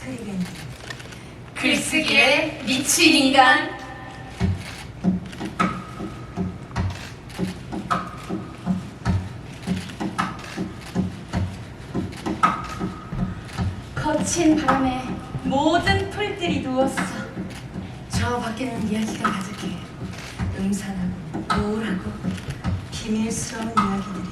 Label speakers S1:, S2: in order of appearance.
S1: 스크리벤
S2: 글쓰기에 미친 인간. 거친 바람에 모든 풀들이 누웠어.
S1: 저 밖에는 이야기가 가득해 음산하고 우울하고 비밀스러운 이야기들이